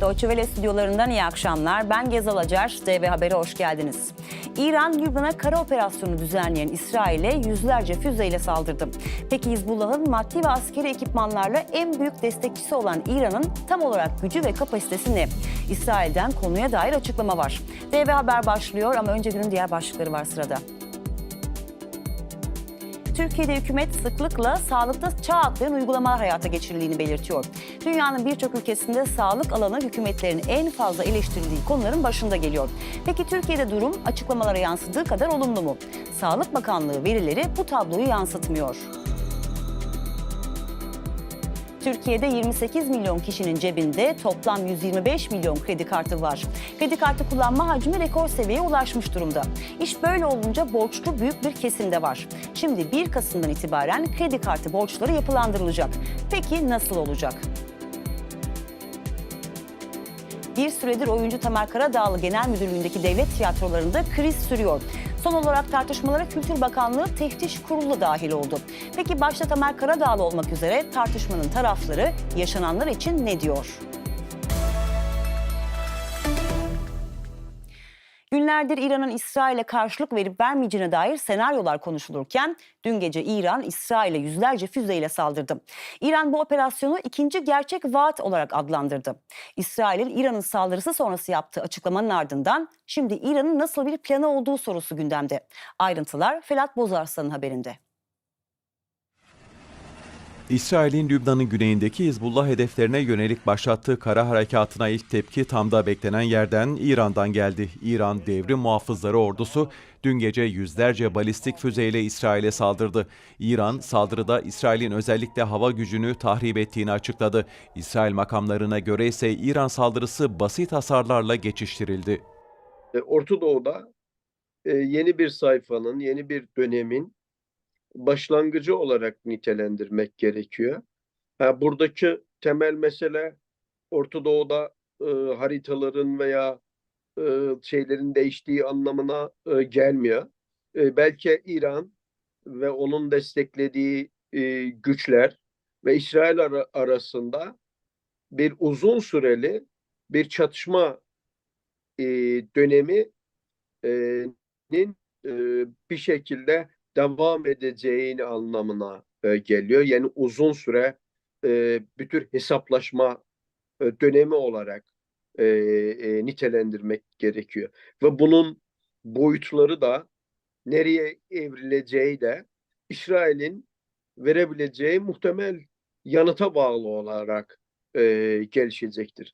Deutsche Welle stüdyolarından iyi akşamlar. Ben Gezal Acar, DV Haber'e hoş geldiniz. İran, Lübnan'a kara operasyonu düzenleyen İsrail'e yüzlerce füzeyle saldırdı. Peki Hizbullah'ın maddi ve askeri ekipmanlarla en büyük destekçisi olan İran'ın tam olarak gücü ve kapasitesi ne? İsrail'den konuya dair açıklama var. DV Haber başlıyor ama önce günün diğer başlıkları var sırada. Türkiye'de hükümet sıklıkla sağlıkta çağ atlayan uygulamalar hayata geçirildiğini belirtiyor. Dünyanın birçok ülkesinde sağlık alanı hükümetlerin en fazla eleştirildiği konuların başında geliyor. Peki Türkiye'de durum açıklamalara yansıdığı kadar olumlu mu? Sağlık Bakanlığı verileri bu tabloyu yansıtmıyor. Türkiye'de 28 milyon kişinin cebinde toplam 125 milyon kredi kartı var. Kredi kartı kullanma hacmi rekor seviyeye ulaşmış durumda. İş böyle olunca borçlu büyük bir kesim de var. Şimdi 1 Kasım'dan itibaren kredi kartı borçları yapılandırılacak. Peki nasıl olacak? Bir süredir oyuncu Tamer Karadağlı Genel Müdürlüğü'ndeki devlet tiyatrolarında kriz sürüyor. Son olarak tartışmalara Kültür Bakanlığı Teftiş Kurulu dahil oldu. Peki başta Tamer Karadağlı olmak üzere tartışmanın tarafları yaşananlar için ne diyor? Günlerdir İran'ın İsrail'e karşılık verip vermeyeceğine dair senaryolar konuşulurken dün gece İran İsrail'e yüzlerce füzeyle saldırdı. İran bu operasyonu ikinci gerçek vaat olarak adlandırdı. İsrail'in İran'ın saldırısı sonrası yaptığı açıklamanın ardından şimdi İran'ın nasıl bir planı olduğu sorusu gündemde. Ayrıntılar Felat Bozarslan'ın haberinde. İsrail'in Lübnan'ın güneyindeki Hizbullah hedeflerine yönelik başlattığı kara harekatına ilk tepki tam da beklenen yerden İran'dan geldi. İran Devrim Muhafızları Ordusu dün gece yüzlerce balistik füzeyle İsrail'e saldırdı. İran saldırıda İsrail'in özellikle hava gücünü tahrip ettiğini açıkladı. İsrail makamlarına göre ise İran saldırısı basit hasarlarla geçiştirildi. E, Orta Doğu'da e, yeni bir sayfanın, yeni bir dönemin başlangıcı olarak nitelendirmek gerekiyor. Ha, buradaki temel mesele Orta Doğu'da e, haritaların veya e, şeylerin değiştiği anlamına e, gelmiyor. E, belki İran ve onun desteklediği e, güçler ve İsrail ara- arasında bir uzun süreli bir çatışma e, dönemi e, e, bir şekilde devam edeceğini anlamına e, geliyor. Yani uzun süre e, bir tür hesaplaşma e, dönemi olarak e, e, nitelendirmek gerekiyor. Ve bunun boyutları da nereye evrileceği de İsrail'in verebileceği muhtemel yanıta bağlı olarak e, gelişecektir.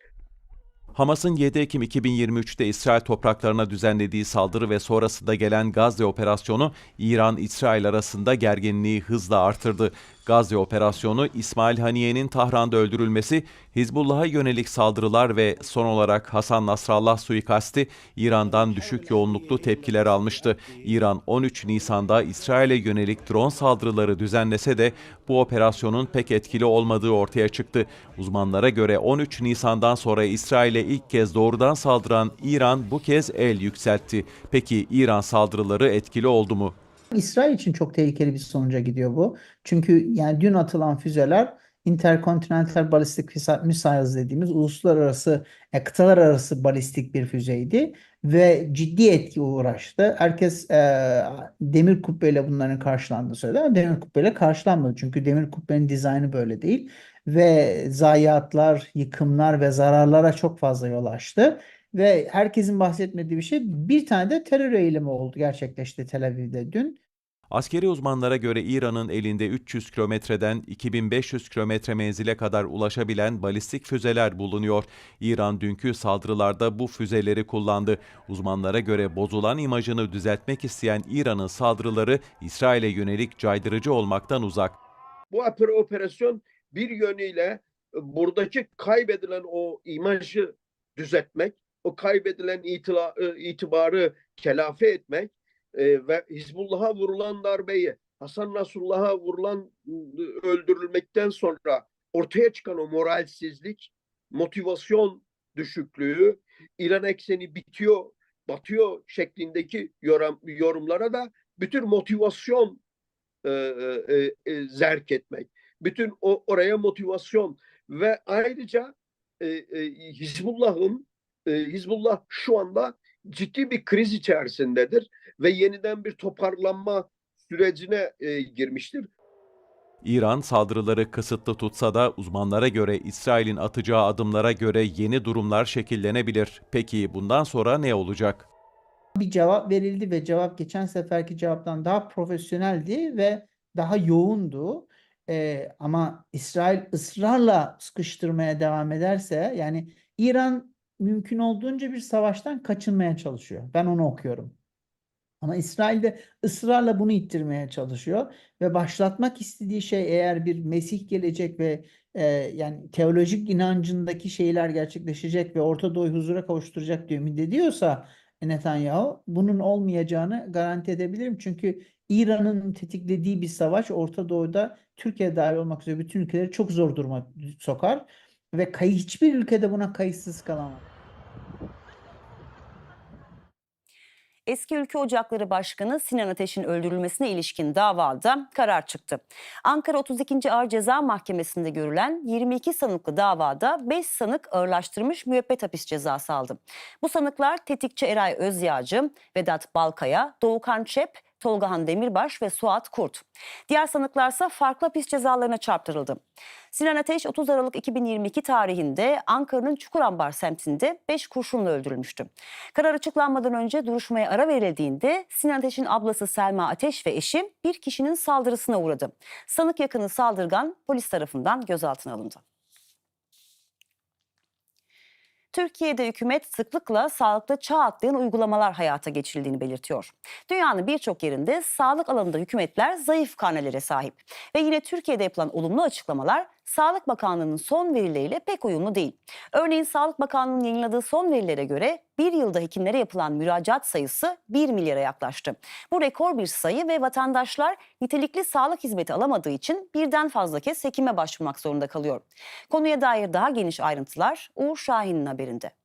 Hamas'ın 7 Ekim 2023'te İsrail topraklarına düzenlediği saldırı ve sonrasında gelen Gazze operasyonu İran-İsrail arasında gerginliği hızla artırdı. Gazze operasyonu İsmail Haniye'nin Tahran'da öldürülmesi, Hizbullah'a yönelik saldırılar ve son olarak Hasan Nasrallah suikasti İran'dan düşük yoğunluklu tepkiler almıştı. İran 13 Nisan'da İsrail'e yönelik drone saldırıları düzenlese de bu operasyonun pek etkili olmadığı ortaya çıktı. Uzmanlara göre 13 Nisan'dan sonra İsrail'e ilk kez doğrudan saldıran İran bu kez el yükseltti. Peki İran saldırıları etkili oldu mu? İsrail için çok tehlikeli bir sonuca gidiyor bu. Çünkü yani dün atılan füzeler Intercontinental Ballistic Missile- Missiles dediğimiz uluslararası, e, kıtalar arası balistik bir füzeydi ve ciddi etki uğraştı. Herkes e, demir kubbeyle bunların karşılandığını söyledi ama demir kubbeyle karşılanmadı. Çünkü demir kubbenin dizaynı böyle değil ve zayiatlar, yıkımlar ve zararlara çok fazla yol açtı. Ve herkesin bahsetmediği bir şey bir tane de terör eylemi oldu gerçekleşti Tel Aviv'de dün. Askeri uzmanlara göre İran'ın elinde 300 kilometreden 2500 kilometre menzile kadar ulaşabilen balistik füzeler bulunuyor. İran dünkü saldırılarda bu füzeleri kullandı. Uzmanlara göre bozulan imajını düzeltmek isteyen İran'ın saldırıları İsrail'e yönelik caydırıcı olmaktan uzak. Bu oper- operasyon bir yönüyle buradaki kaybedilen o imajı düzeltmek, o kaybedilen e, itibarı telafi etmek e, ve Hizbullah'a vurulan darbeyi, Hasan Nasrullah'a vurulan e, öldürülmekten sonra ortaya çıkan o moralsizlik, motivasyon düşüklüğü, İran ekseni bitiyor, batıyor şeklindeki yorum, yorumlara da bütün motivasyon e, e, e, zerk etmek. Bütün o oraya motivasyon ve ayrıca e, e, Hizbullah'ın e, Hizbullah şu anda ciddi bir kriz içerisindedir ve yeniden bir toparlanma sürecine e, girmiştir. İran saldırıları kısıtlı tutsa da uzmanlara göre İsrail'in atacağı adımlara göre yeni durumlar şekillenebilir. Peki bundan sonra ne olacak? bir cevap verildi ve cevap geçen seferki cevaptan daha profesyoneldi ve daha yoğundu. Ee, ama İsrail ısrarla sıkıştırmaya devam ederse yani İran mümkün olduğunca bir savaştan kaçınmaya çalışıyor. Ben onu okuyorum. Ama İsrail de ısrarla bunu ittirmeye çalışıyor ve başlatmak istediği şey eğer bir Mesih gelecek ve e, yani teolojik inancındaki şeyler gerçekleşecek ve Orta Doğu'yu huzura kavuşturacak diye ümit ediyorsa Netanyahu bunun olmayacağını garanti edebilirim. Çünkü İran'ın tetiklediği bir savaş Orta Doğu'da Türkiye dahil olmak üzere bütün ülkeleri çok zor duruma sokar ve kayı hiçbir ülkede buna kayıtsız kalamaz. Eski Ülke Ocakları Başkanı Sinan Ateş'in öldürülmesine ilişkin davada karar çıktı. Ankara 32. Ağır Ceza Mahkemesi'nde görülen 22 sanıklı davada 5 sanık ağırlaştırmış müebbet hapis cezası aldı. Bu sanıklar tetikçi Eray Özyağcı, Vedat Balkaya, Doğukan Çep, Tolgahan Demirbaş ve Suat Kurt. Diğer sanıklarsa farklı hapis cezalarına çarptırıldı. Sinan Ateş 30 Aralık 2022 tarihinde Ankara'nın Çukurambar semtinde 5 kurşunla öldürülmüştü. Karar açıklanmadan önce duruşmaya ara verildiğinde Sinan Ateş'in ablası Selma Ateş ve eşi bir kişinin saldırısına uğradı. Sanık yakını saldırgan polis tarafından gözaltına alındı. Türkiye'de hükümet sıklıkla sağlıkta çağ atlayan uygulamalar hayata geçirildiğini belirtiyor. Dünyanın birçok yerinde sağlık alanında hükümetler zayıf karnelere sahip. Ve yine Türkiye'de yapılan olumlu açıklamalar Sağlık Bakanlığı'nın son verileriyle pek uyumlu değil. Örneğin Sağlık Bakanlığı'nın yayınladığı son verilere göre bir yılda hekimlere yapılan müracaat sayısı 1 milyara yaklaştı. Bu rekor bir sayı ve vatandaşlar nitelikli sağlık hizmeti alamadığı için birden fazla kez hekime başvurmak zorunda kalıyor. Konuya dair daha geniş ayrıntılar Uğur Şahin'in haberinde.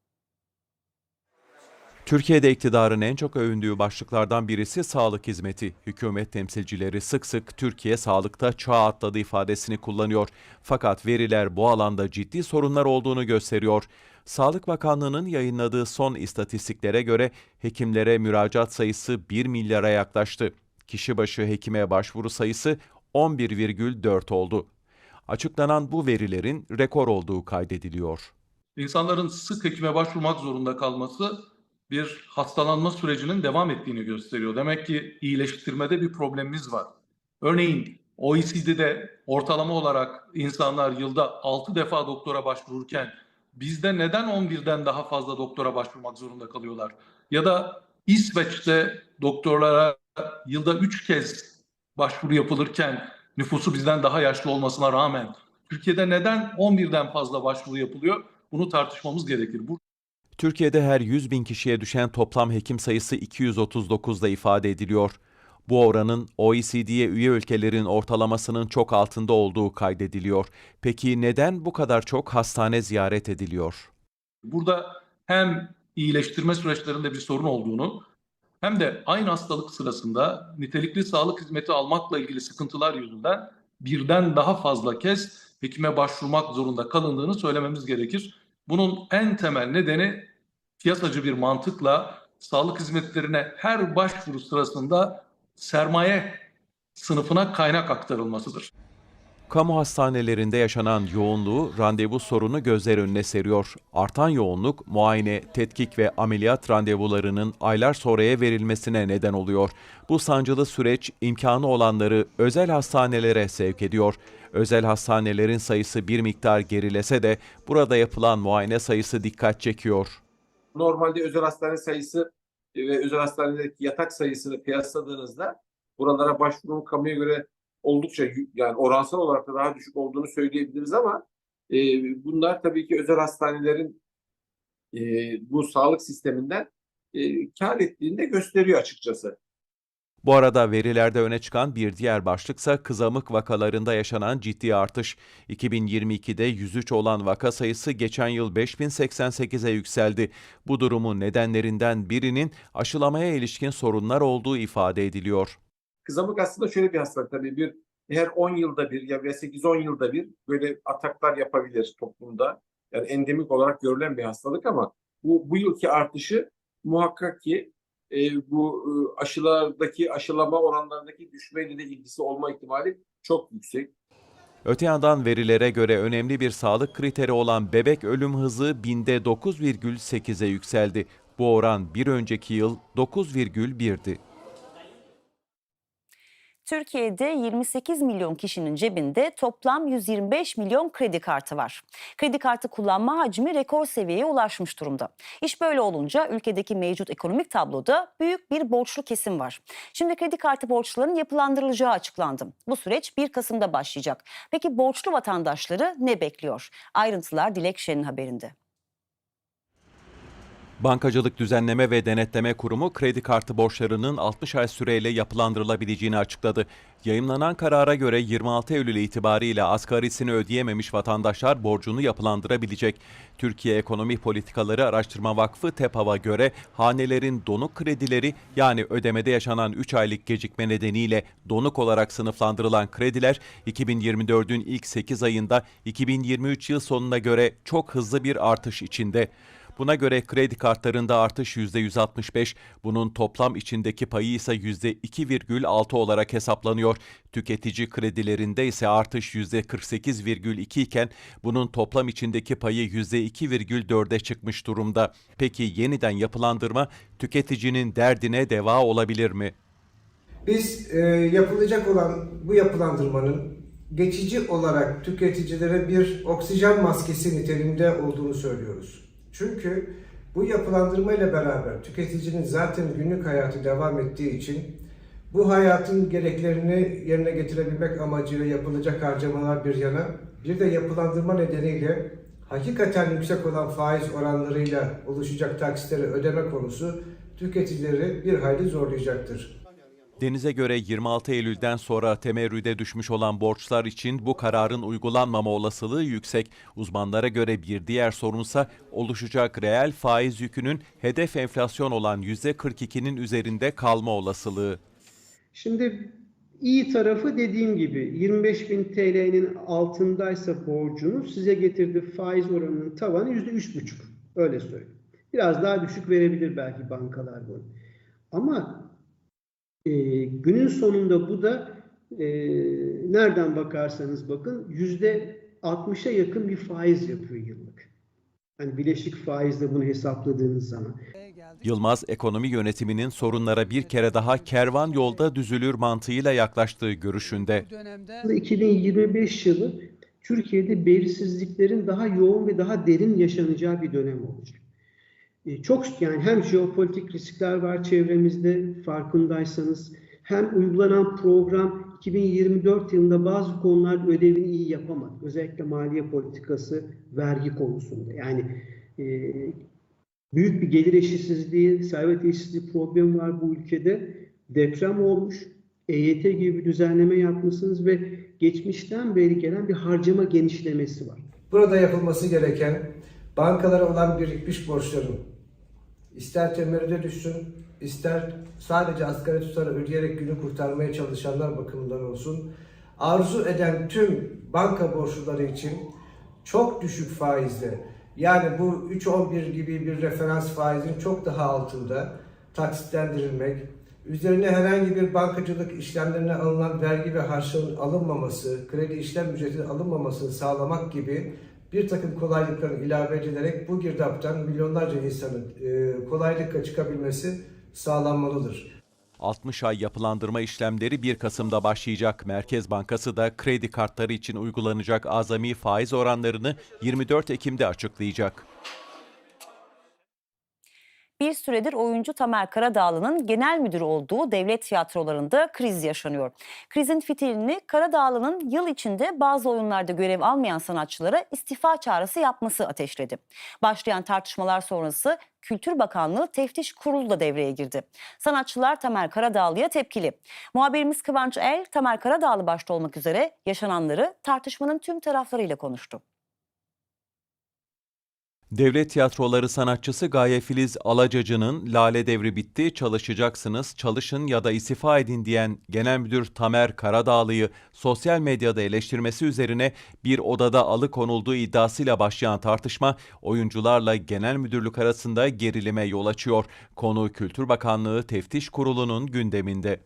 Türkiye'de iktidarın en çok övündüğü başlıklardan birisi sağlık hizmeti. Hükümet temsilcileri sık sık Türkiye sağlıkta çağ atladı ifadesini kullanıyor. Fakat veriler bu alanda ciddi sorunlar olduğunu gösteriyor. Sağlık Bakanlığı'nın yayınladığı son istatistiklere göre hekimlere müracaat sayısı 1 milyara yaklaştı. Kişi başı hekime başvuru sayısı 11,4 oldu. Açıklanan bu verilerin rekor olduğu kaydediliyor. İnsanların sık hekime başvurmak zorunda kalması bir hastalanma sürecinin devam ettiğini gösteriyor. Demek ki iyileştirmede bir problemimiz var. Örneğin OECD'de ortalama olarak insanlar yılda 6 defa doktora başvururken bizde neden 11'den daha fazla doktora başvurmak zorunda kalıyorlar? Ya da İsveç'te doktorlara yılda 3 kez başvuru yapılırken nüfusu bizden daha yaşlı olmasına rağmen Türkiye'de neden 11'den fazla başvuru yapılıyor? Bunu tartışmamız gerekir. Bu Türkiye'de her 100 bin kişiye düşen toplam hekim sayısı 239'da ifade ediliyor. Bu oranın OECD'ye üye ülkelerin ortalamasının çok altında olduğu kaydediliyor. Peki neden bu kadar çok hastane ziyaret ediliyor? Burada hem iyileştirme süreçlerinde bir sorun olduğunu hem de aynı hastalık sırasında nitelikli sağlık hizmeti almakla ilgili sıkıntılar yüzünden birden daha fazla kez hekime başvurmak zorunda kalındığını söylememiz gerekir. Bunun en temel nedeni piyasacı bir mantıkla sağlık hizmetlerine her başvuru sırasında sermaye sınıfına kaynak aktarılmasıdır. Kamu hastanelerinde yaşanan yoğunluğu randevu sorunu gözler önüne seriyor. Artan yoğunluk muayene, tetkik ve ameliyat randevularının aylar sonraya verilmesine neden oluyor. Bu sancılı süreç imkanı olanları özel hastanelere sevk ediyor. Özel hastanelerin sayısı bir miktar gerilese de burada yapılan muayene sayısı dikkat çekiyor. Normalde özel hastane sayısı ve özel hastanedeki yatak sayısını kıyasladığınızda buralara başvurunun kamuya göre oldukça yani oransal olarak da daha düşük olduğunu söyleyebiliriz ama e, bunlar tabii ki özel hastanelerin e, bu sağlık sisteminden e, kar ettiğini de gösteriyor açıkçası. Bu arada verilerde öne çıkan bir diğer başlıksa kızamık vakalarında yaşanan ciddi artış. 2022'de 103 olan vaka sayısı geçen yıl 5088'e yükseldi. Bu durumun nedenlerinden birinin aşılamaya ilişkin sorunlar olduğu ifade ediliyor. Kızamık aslında şöyle bir hastalık tabii bir her 10 yılda bir ya ve 8-10 yılda bir böyle ataklar yapabilir toplumda. Yani endemik olarak görülen bir hastalık ama bu, bu yılki artışı muhakkak ki e, bu e, aşılardaki aşılama oranlarındaki düşmeyle de ilgisi olma ihtimali çok yüksek. Öte yandan verilere göre önemli bir sağlık kriteri olan bebek ölüm hızı binde 9,8'e yükseldi. Bu oran bir önceki yıl 9,1'di. Türkiye'de 28 milyon kişinin cebinde toplam 125 milyon kredi kartı var. Kredi kartı kullanma hacmi rekor seviyeye ulaşmış durumda. İş böyle olunca ülkedeki mevcut ekonomik tabloda büyük bir borçlu kesim var. Şimdi kredi kartı borçlarının yapılandırılacağı açıklandı. Bu süreç 1 Kasım'da başlayacak. Peki borçlu vatandaşları ne bekliyor? Ayrıntılar Dilek Şen'in haberinde. Bankacılık Düzenleme ve Denetleme Kurumu kredi kartı borçlarının 60 ay süreyle yapılandırılabileceğini açıkladı. Yayımlanan karara göre 26 Eylül itibariyle asgarisini ödeyememiş vatandaşlar borcunu yapılandırabilecek. Türkiye Ekonomi Politikaları Araştırma Vakfı TEPAV'a göre hanelerin donuk kredileri yani ödemede yaşanan 3 aylık gecikme nedeniyle donuk olarak sınıflandırılan krediler 2024'ün ilk 8 ayında 2023 yıl sonuna göre çok hızlı bir artış içinde. Buna göre kredi kartlarında artış %165, bunun toplam içindeki payı ise %2,6 olarak hesaplanıyor. Tüketici kredilerinde ise artış %48,2 iken bunun toplam içindeki payı %2,4'e çıkmış durumda. Peki yeniden yapılandırma tüketicinin derdine deva olabilir mi? Biz e, yapılacak olan bu yapılandırmanın geçici olarak tüketicilere bir oksijen maskesi niteliğinde olduğunu söylüyoruz. Çünkü bu yapılandırma ile beraber tüketicinin zaten günlük hayatı devam ettiği için bu hayatın gereklerini yerine getirebilmek amacıyla yapılacak harcamalar bir yana bir de yapılandırma nedeniyle hakikaten yüksek olan faiz oranlarıyla oluşacak taksitleri ödeme konusu tüketicileri bir hayli zorlayacaktır. Deniz'e göre 26 Eylül'den sonra temerrüde düşmüş olan borçlar için bu kararın uygulanmama olasılığı yüksek. Uzmanlara göre bir diğer sorunsa oluşacak reel faiz yükünün hedef enflasyon olan %42'nin üzerinde kalma olasılığı. Şimdi iyi tarafı dediğim gibi 25.000 TL'nin altındaysa borcunuz size getirdiği faiz oranının tavanı %3,5. Öyle söyleyeyim. Biraz daha düşük verebilir belki bankalar bunu. Ama e, günün sonunda bu da e, nereden bakarsanız bakın %60'a yakın bir faiz yapıyor yıllık. Hani bileşik faizle bunu hesapladığınız zaman. Yılmaz ekonomi yönetiminin sorunlara bir kere daha kervan yolda düzülür mantığıyla yaklaştığı görüşünde. 2025 yılı Türkiye'de belirsizliklerin daha yoğun ve daha derin yaşanacağı bir dönem olacak. E, Çok yani hem jeopolitik riskler var çevremizde farkındaysanız hem uygulanan program 2024 yılında bazı konularda ödevini iyi yapamadı. Özellikle maliye politikası, vergi konusunda. Yani e, büyük bir gelir eşitsizliği, servet eşitsizliği problemi var bu ülkede. Deprem olmuş, EYT gibi bir düzenleme yapmışsınız ve geçmişten beri gelen bir harcama genişlemesi var. Burada yapılması gereken bankalara olan birikmiş borçların ister temerrüde düşsün, ister sadece asgari tutarı ödeyerek günü kurtarmaya çalışanlar bakımından olsun, arzu eden tüm banka borçluları için çok düşük faizle yani bu 3.11 gibi bir referans faizin çok daha altında taksitlendirilmek, üzerine herhangi bir bankacılık işlemlerine alınan vergi ve harçlığın alınmaması, kredi işlem ücretinin alınmamasını sağlamak gibi bir takım kolaylıkların ilave edilerek bu girdaptan milyonlarca insanın e, kolaylıkla çıkabilmesi sağlanmalıdır. 60 ay yapılandırma işlemleri 1 Kasım'da başlayacak. Merkez Bankası da kredi kartları için uygulanacak azami faiz oranlarını 24 Ekim'de açıklayacak. Bir süredir oyuncu Tamer Karadağlı'nın genel müdürü olduğu devlet tiyatrolarında kriz yaşanıyor. Krizin fitilini Karadağlı'nın yıl içinde bazı oyunlarda görev almayan sanatçılara istifa çağrısı yapması ateşledi. Başlayan tartışmalar sonrası Kültür Bakanlığı Teftiş Kurulu da devreye girdi. Sanatçılar Tamer Karadağlı'ya tepkili. Muhabirimiz Kıvanç El, Tamer Karadağlı başta olmak üzere yaşananları tartışmanın tüm taraflarıyla konuştu. Devlet Tiyatroları sanatçısı Gaye Filiz Alacacı'nın Lale Devri bitti, çalışacaksınız, çalışın ya da istifa edin diyen Genel Müdür Tamer Karadağlı'yı sosyal medyada eleştirmesi üzerine bir odada alıkonulduğu iddiasıyla başlayan tartışma oyuncularla genel müdürlük arasında gerilime yol açıyor. Konu Kültür Bakanlığı Teftiş Kurulu'nun gündeminde.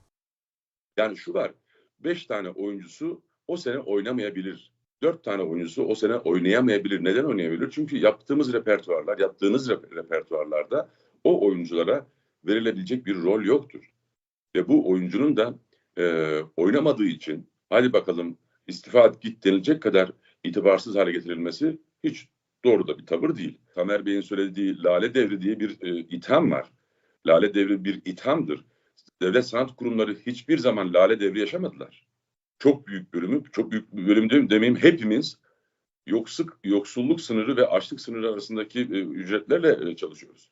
Yani şu var, 5 tane oyuncusu o sene oynamayabilir. 4 tane oyuncusu o sene oynayamayabilir. Neden oynayabilir? Çünkü yaptığımız repertuarlar, yaptığınız rep- repertuarlarda o oyunculara verilebilecek bir rol yoktur. Ve bu oyuncunun da e, oynamadığı için hadi bakalım istifa et git denilecek kadar itibarsız hale getirilmesi hiç doğru da bir tavır değil. Tamer Bey'in söylediği Lale Devri diye bir e, itham var. Lale Devri bir ithamdır. Devlet sanat kurumları hiçbir zaman Lale Devri yaşamadılar. Çok büyük bölümü, çok büyük bölüm demeyeyim hepimiz yoksuk, yoksulluk sınırı ve açlık sınırı arasındaki e, ücretlerle e, çalışıyoruz.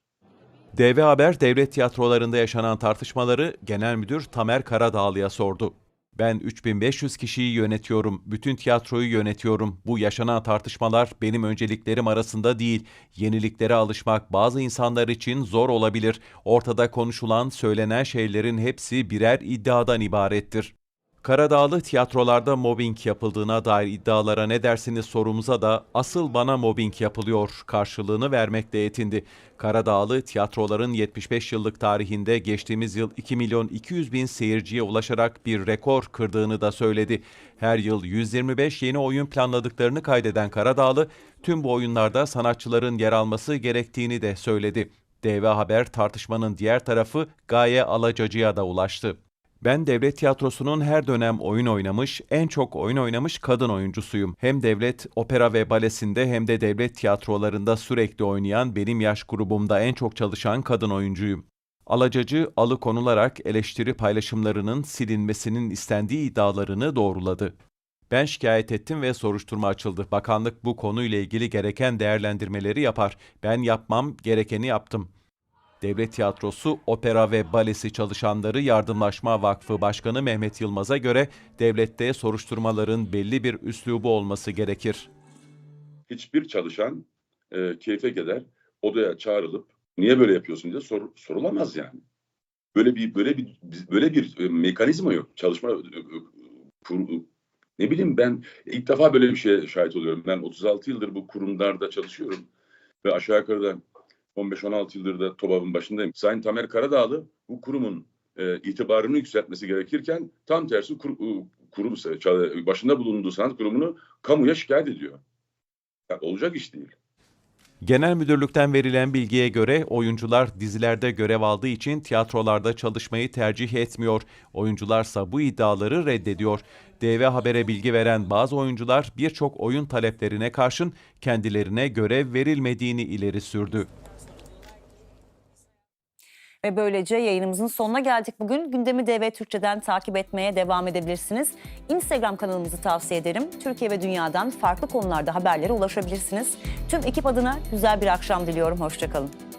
DV Haber devlet tiyatrolarında yaşanan tartışmaları Genel Müdür Tamer Karadağlı'ya sordu. Ben 3500 kişiyi yönetiyorum, bütün tiyatroyu yönetiyorum. Bu yaşanan tartışmalar benim önceliklerim arasında değil. Yeniliklere alışmak bazı insanlar için zor olabilir. Ortada konuşulan, söylenen şeylerin hepsi birer iddiadan ibarettir. Karadağlı tiyatrolarda mobbing yapıldığına dair iddialara ne dersiniz sorumuza da asıl bana mobbing yapılıyor karşılığını vermekle yetindi. Karadağlı tiyatroların 75 yıllık tarihinde geçtiğimiz yıl 2 milyon 200 bin seyirciye ulaşarak bir rekor kırdığını da söyledi. Her yıl 125 yeni oyun planladıklarını kaydeden Karadağlı tüm bu oyunlarda sanatçıların yer alması gerektiğini de söyledi. DV Haber tartışmanın diğer tarafı Gaye Alacacı'ya da ulaştı. Ben devlet tiyatrosunun her dönem oyun oynamış, en çok oyun oynamış kadın oyuncusuyum. Hem devlet opera ve balesinde hem de devlet tiyatrolarında sürekli oynayan benim yaş grubumda en çok çalışan kadın oyuncuyum. Alacacı alıkonularak eleştiri paylaşımlarının silinmesinin istendiği iddialarını doğruladı. Ben şikayet ettim ve soruşturma açıldı. Bakanlık bu konuyla ilgili gereken değerlendirmeleri yapar. Ben yapmam, gerekeni yaptım. Devlet Tiyatrosu Opera ve Balesi Çalışanları Yardımlaşma Vakfı Başkanı Mehmet Yılmaz'a göre devlette soruşturmaların belli bir üslubu olması gerekir. Hiçbir çalışan e, keyfe gider, odaya çağrılıp niye böyle yapıyorsun diye sor- sorulamaz yani. Böyle bir böyle bir böyle bir e, mekanizma yok. Çalışma e, e, ne bileyim ben ilk defa böyle bir şeye şahit oluyorum. Ben 36 yıldır bu kurumlarda çalışıyorum ve aşağı yukarı da 15-16 yıldır da TOBAB'ın başındayım. Sayın Tamer Karadağlı bu kurumun e, itibarını yükseltmesi gerekirken tam tersi kur, e, kurum çal- başında bulunduğu sanat kurumunu kamuya şikayet ediyor. Ya, olacak iş değil. Genel Müdürlükten verilen bilgiye göre oyuncular dizilerde görev aldığı için tiyatrolarda çalışmayı tercih etmiyor. Oyuncularsa bu iddiaları reddediyor. DV Haber'e bilgi veren bazı oyuncular birçok oyun taleplerine karşın kendilerine görev verilmediğini ileri sürdü. Ve böylece yayınımızın sonuna geldik bugün. Gündemi DV Türkçe'den takip etmeye devam edebilirsiniz. Instagram kanalımızı tavsiye ederim. Türkiye ve dünyadan farklı konularda haberlere ulaşabilirsiniz. Tüm ekip adına güzel bir akşam diliyorum. Hoşçakalın.